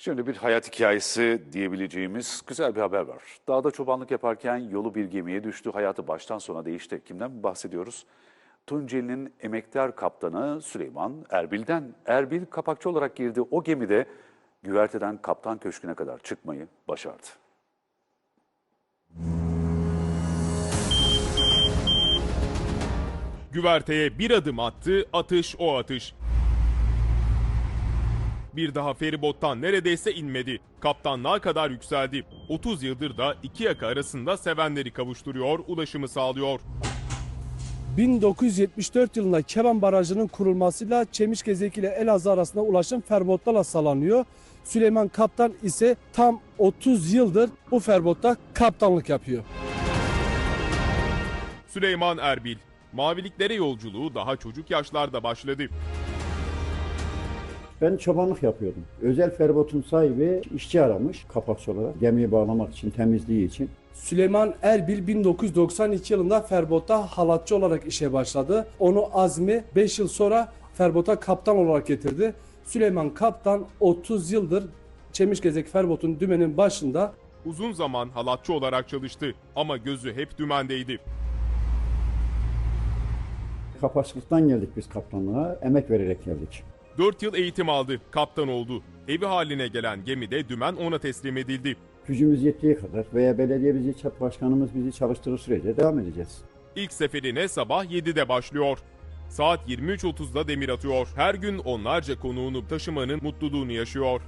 Şimdi bir hayat hikayesi diyebileceğimiz güzel bir haber var. Dağda çobanlık yaparken yolu bir gemiye düştü. Hayatı baştan sona değişti. Kimden bahsediyoruz? Tunceli'nin emektar kaptanı Süleyman Erbil'den. Erbil kapakçı olarak girdi. O gemide güverteden kaptan köşküne kadar çıkmayı başardı. Güverteye bir adım attı, atış o atış. Bir daha feribottan neredeyse inmedi. Kaptanlığa kadar yükseldi. 30 yıldır da iki yaka arasında sevenleri kavuşturuyor, ulaşımı sağlıyor. 1974 yılında Keban Barajı'nın kurulmasıyla Çemişgezek ile Elazığ arasında ulaşım ferbotlarla sağlanıyor. Süleyman Kaptan ise tam 30 yıldır bu ferbotta kaptanlık yapıyor. Süleyman Erbil, maviliklere yolculuğu daha çocuk yaşlarda başladı. Ben çobanlık yapıyordum. Özel feribotun sahibi işçi aramış kapakçı olarak. Gemiyi bağlamak için, temizliği için. Süleyman Erbil 1992 yılında ferbotta halatçı olarak işe başladı. Onu Azmi 5 yıl sonra ferbota kaptan olarak getirdi. Süleyman Kaptan 30 yıldır Çemişgezek ferbotun dümenin başında Uzun zaman halatçı olarak çalıştı ama gözü hep dümendeydi. Kapakçılıktan geldik biz kaptanlığa. Emek vererek geldik. 4 yıl eğitim aldı, kaptan oldu. Evi haline gelen gemide dümen ona teslim edildi. Gücümüz yettiği kadar veya belediye bizi, başkanımız bizi çalıştırır sürece devam edeceğiz. İlk seferine sabah 7'de başlıyor. Saat 23.30'da demir atıyor. Her gün onlarca konuğunu taşımanın mutluluğunu yaşıyor.